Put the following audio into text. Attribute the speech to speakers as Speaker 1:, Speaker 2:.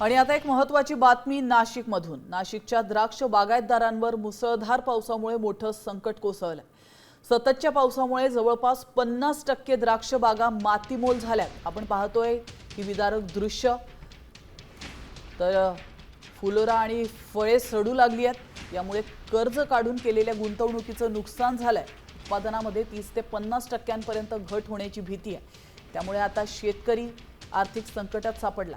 Speaker 1: आणि आता एक महत्वाची बातमी नाशिकमधून. नाशिकच्या द्राक्ष बागायतदारांवर मुसळधार पावसामुळे मोठं संकट कोसळलं सततच्या पावसामुळे जवळपास पन्नास टक्के द्राक्ष बागा मातीमोल झाल्यात. आपण पाहतोय ही विदारक दृश्य. तर फुलोरा आणि फळे सडू लागली आहेत. यामुळे कर्ज काढून केलेल्या गुंतवणुकीचं नुकसान झालंय. उत्पादनामध्ये तीस ते पन्नास टक्क्यांपर्यंत घट होण्याची भीती आहे. त्यामुळे आता शेतकरी आर्थिक संकटात सापडला.